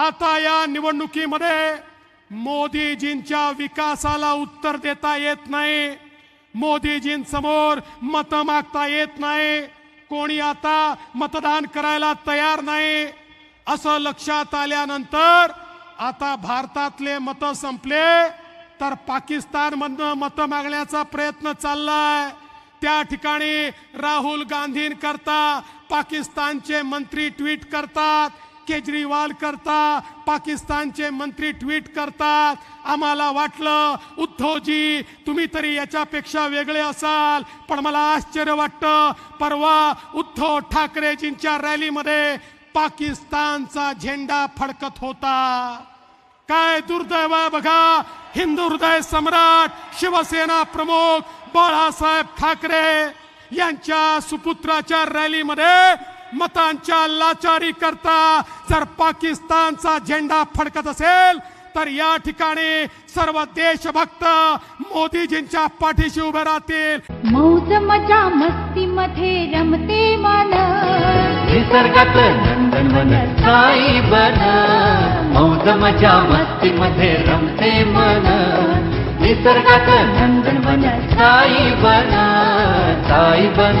आता या निवडणुकीमध्ये मोदीजींच्या विकासाला उत्तर देता येत नाही. मोदीजींसमोर मत मागता येत नाही. कोणी आता मतदान करायला तयार नाही. असं लक्षात आल्यानंतर आता भारतातले मत संपले तर पाकिस्तानमधनं मत मागण्याचा प्रयत्न चाललाय. त्या ठिकाणी राहुल गांधींकरता पाकिस्तानचे मंत्री ट्विट करतात. केजरीवाल करता पाकिस्तानचे मंत्री ट्विट करतात. आम्हाला वाटलं उद्धवजी तुम्ही तरी याच्यापेक्षा वेगळे असाल. पण मला आश्चर्य वाटतं परवा उद्धव ठाकरेजींच्या रॅलीमध्ये पाकिस्तानचा झेंडा फडकत होता. काय दुर्दैव बघा हिंदू हृदय सम्राट शिवसेना प्रमुख बाळासाहेब ठाकरे यांच्या सुपुत्राच्या रॅलीमध्ये मतांच्या लाचारी करता जर पाकिस्तानचा झेंडा फडकत असेल तर या ठिकाणी सर्व देशभक्त मोदीजींच्या पाठीशी उभे राहतील. मौज मजा मस्ती मध्ये रमते मन निसर्गात नंदनवन साई बन मौज मजा मस्ती मध्ये रमते मन निसर्गात नंदनवन साई बन साई बन